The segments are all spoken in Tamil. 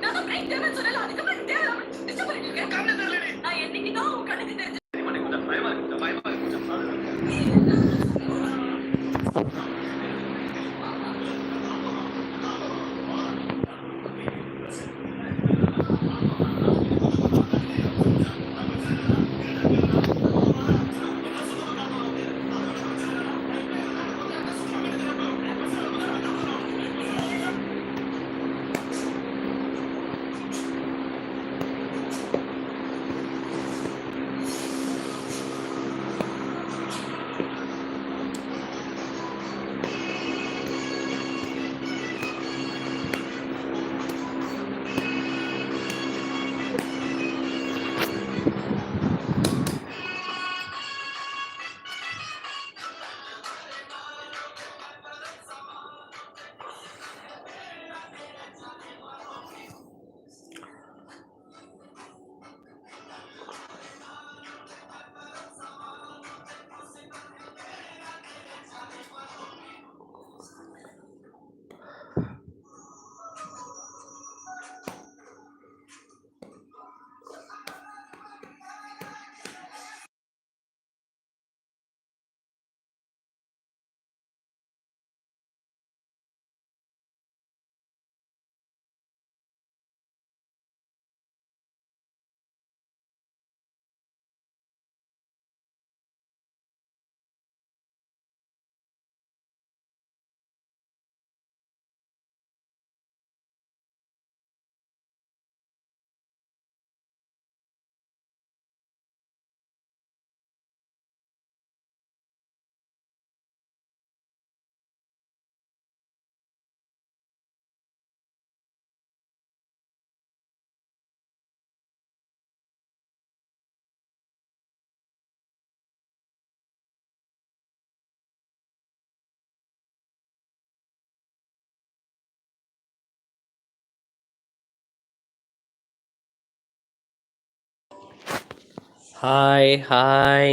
நான் break தேவைன்னு அதுக்கப்புறம். நான் என்னைக்குதான் உன் கண்ணுக்கு தெரிஞ்ச- ஹாய் ஹாய்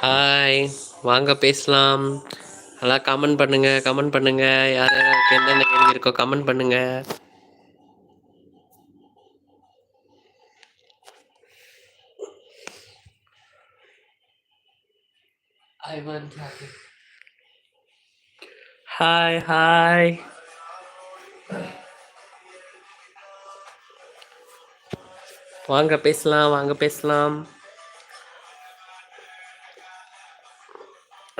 ஹாய் வாங்க பேசலாம். நல்லா கமெண்ட் பண்ணுங்க கமெண்ட் பண்ணுங்க. யார் யாருக்கு என்னென்ன கேள்வி இருக்கோ கமெண்ட் பண்ணுங்க. ஹாய் ஹாய் வாங்க பேசலாம் வாங்க பேசலாம்.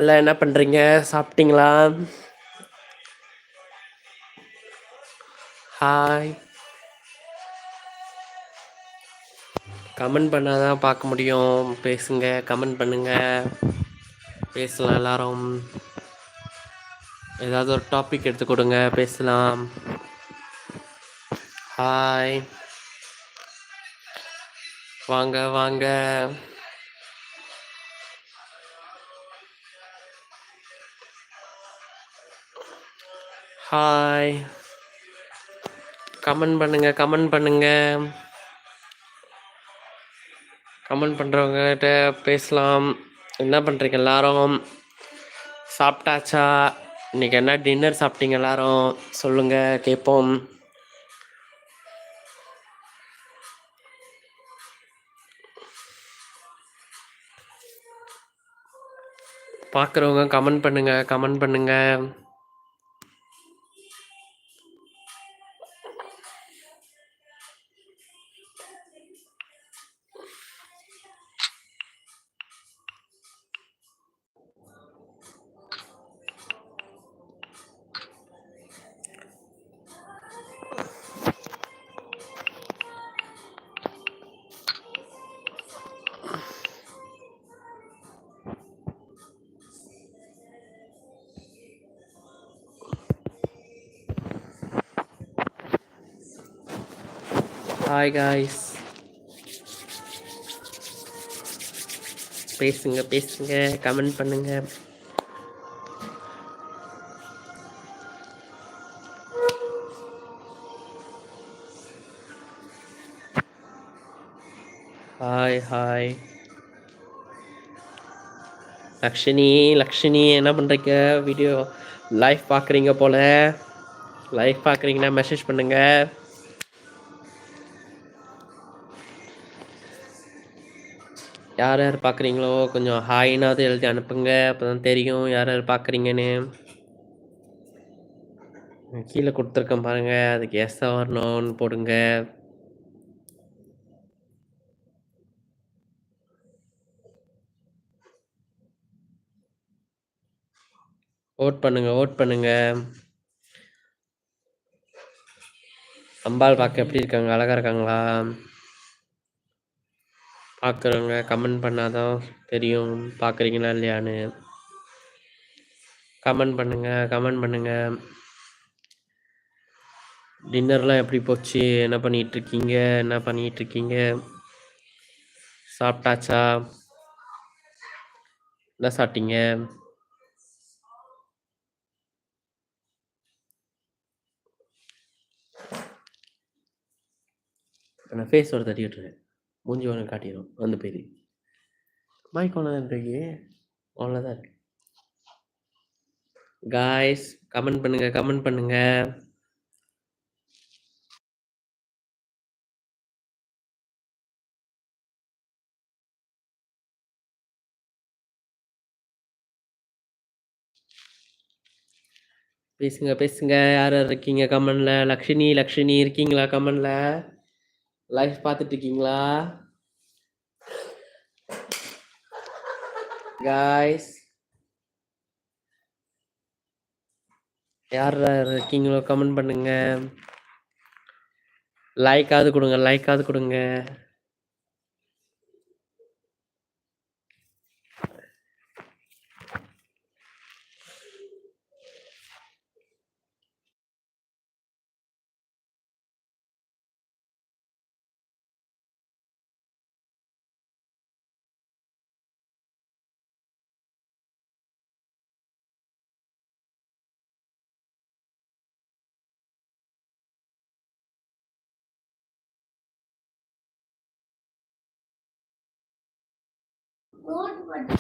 எல்லாம் என்ன பண்ணுறீங்க சாப்பிட்டீங்களா? ஹாய் கமெண்ட் பண்ணால் தான் பார்க்க முடியும். பேசுங்க கமெண்ட் பண்ணுங்க. பேசலாம் எல்லாரும். ஏதாவது ஒரு டாபிக் எடுத்து கொடுங்க பேசலாம். ஹாய் வாங்க வாங்க. ஹாய் கமெண்ட் பண்ணுங்க கமெண்ட் பண்ணுங்க. கமெண்ட் பண்ணுறவங்ககிட்ட பேசலாம். என்ன பண்ணுறீங்க எல்லாரும்? சாப்பிட்டாச்சா? இன்னைக்கு என்ன டின்னர் சாப்பிட்டீங்க எல்லாரும்? சொல்லுங்கள் கேட்போம் பார்க்குறவங்க கமெண்ட் பண்ணுங்கள் கமெண்ட் பண்ணுங்கள் ஹாய் காய்ஸ் பேசுங்க பேசுங்க. கமெண்ட் பண்ணுங்க. ஹாய் ஹாய் லக்ஷ்மி லக்ஷ்மி என்ன பண்ணுறீங்க வீடியோ லைவ் பார்க்குறீங்க போல. லைவ் பார்க்குறீங்கன்னா மெசேஜ் பண்ணுங்கள் யார் யார் பார்க்குறீங்களோ கொஞ்சம் ஹாய்னாவது எழுதி அனுப்புங்க அப்போ தான் தெரியும் யார் யார் பார்க்குறீங்கன்னு. கீழே கொடுத்துருக்கேன் பாருங்க அதுக்கு எஸ் வரணும்னு போடுங்க. ஓட் பண்ணுங்க ஓட் பண்ணுங்க. அம்பாள் பார்க்க எப்படி இருக்காங்க அழகாக இருக்காங்களா? பார்க்குறவங்க கமெண்ட் பண்ணால் தான் தெரியும். பார்க்குறீங்களா இல்லையான்னு. கமெண்ட் பண்ணுங்கள் கமெண்ட் பண்ணுங்க. டின்னர்லாம் எப்படி போச்சு? என்ன பண்ணிகிட்ருக்கீங்க இருக்கீங்க என்ன பண்ணிகிட்ருக்கீங்க இருக்கீங்க சாப்பிட்டாச்சா? என்ன சாப்பிட்டீங்க? நான் ஃபேஸ் ஒரு தட்டி விட்டுருக்கேன் மூஞ்சி உனக்கு காட்டிடும் வந்து போயிரு மைக் ஒன்று தான் இருக்கு. அவ்வளோதான் இருக்கு காய்ஸ் கமெண்ட் பண்ணுங்க கமெண்ட் பண்ணுங்க. பேசுங்க பேசுங்க. யார் யார் இருக்கீங்க? கமெண்ட்ல லக்ஷ்மி லக்ஷ்மி இருக்கீங்களா? கமெண்ட்ல லைஃப் பார்த்துட்டு இருக்கீங்களா? காய்ஸ் யார் யார் இருக்கீங்களோ கமெண்ட் பண்ணுங்க. லைக்காவது கொடுங்க லைக்காவது கொடுங்க.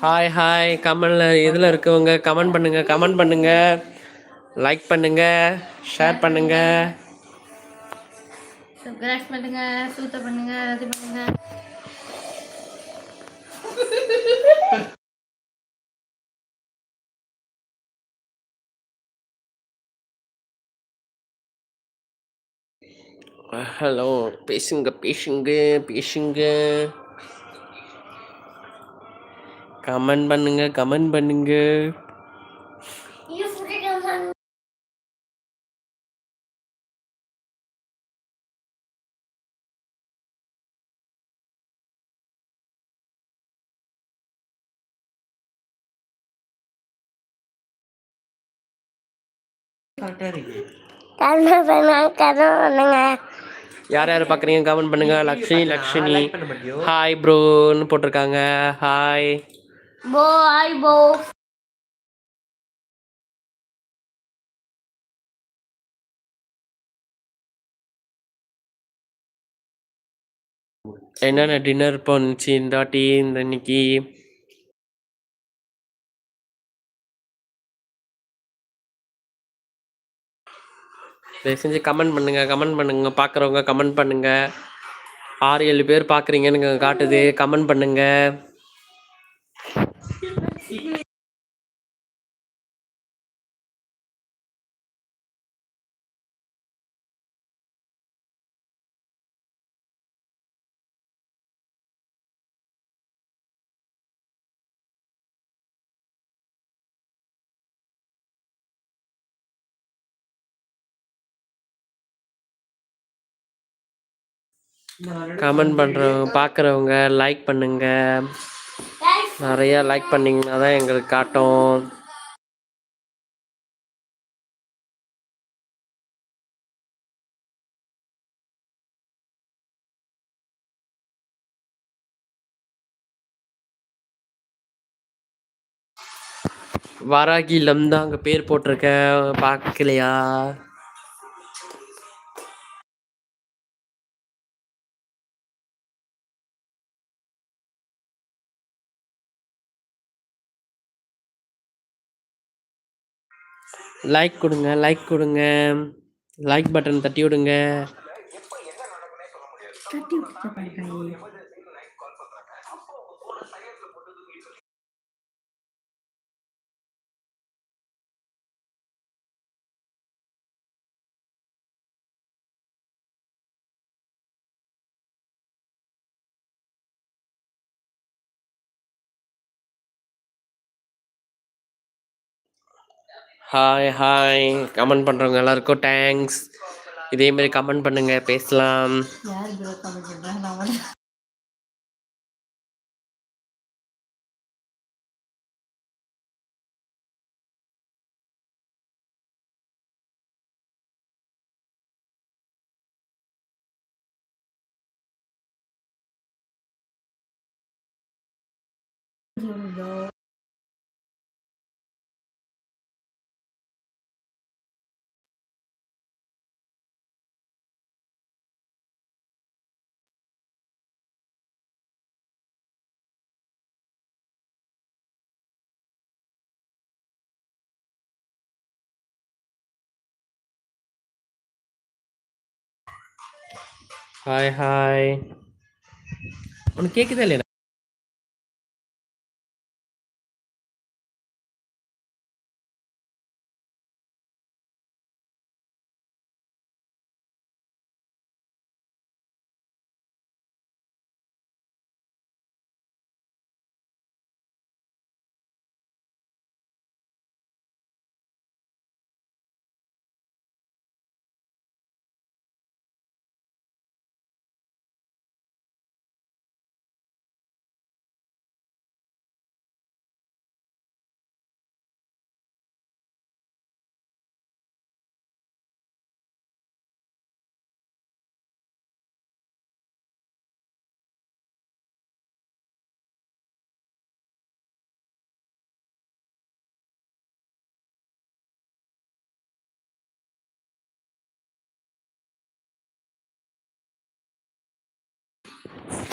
ஹாய் ஹாய் கமெண்ட்ல இதில் இருக்கவங்க? கமெண்ட் பண்ணுங்க கமெண்ட் பண்ணுங்க. லைக் பண்ணுங்க ஷேர் பண்ணுங்க. சப்ஸ்கிரைப் பண்ணுங்க சூத்த பண்ணுங்க அது பண்ணுங்க. ஹலோ பேசுங்க பேசுங்க பேசுங்க கமெண்ட் பண்ணுங்க கமெண்ட் பண்ணுங்க. யார் யார் பார்க்குறீங்க? கமெண்ட் பண்ணுங்க. லக்ஷ்மி லக்ஷ்மி. ஹாய் ப்ரோன்னு போட்டிருக்காங்க. ஹாய் போ both. என்னென்ன டின்னர் போணுச்சு இந்த வாட்டி இந்த இன்னைக்கு. தயவு செஞ்சு கமெண்ட் பண்ணுங்க கமெண்ட் பண்ணுங்க பார்க்குறவங்க கமெண்ட் பண்ணுங்க. ஆறு ஏழு பேர் பார்க்குறீங்கன்னு காட்டுது. கமெண்ட் பண்ணுங்க. கமெண்ட் பண்ணுறவங்க பார்க்குறவங்க லைக் பண்ணுங்க. நிறைய லைக் பண்ணிங்கன்னா தான் எங்களுக்கு காட்டும். வராகிலம் தான் அங்கே பேர் போட்டிருக்கேன் பார்க்கலையா? லைக் கொடுங்க லைக் கொடுங்க. லைக் பட்டன் தட்டி விடுங்க. ஹாய் ஹாய் கமெண்ட் பண்ணுறவங்க எல்லாருக்கும் தேங்க்ஸ் இதே மாதிரி கமெண்ட் பண்ணுங்க பேசலாம். யார் ப்ரோ ஹாய் ஹாய் உனக்கு கேட்குதா இல்லையா?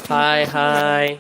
Hi hi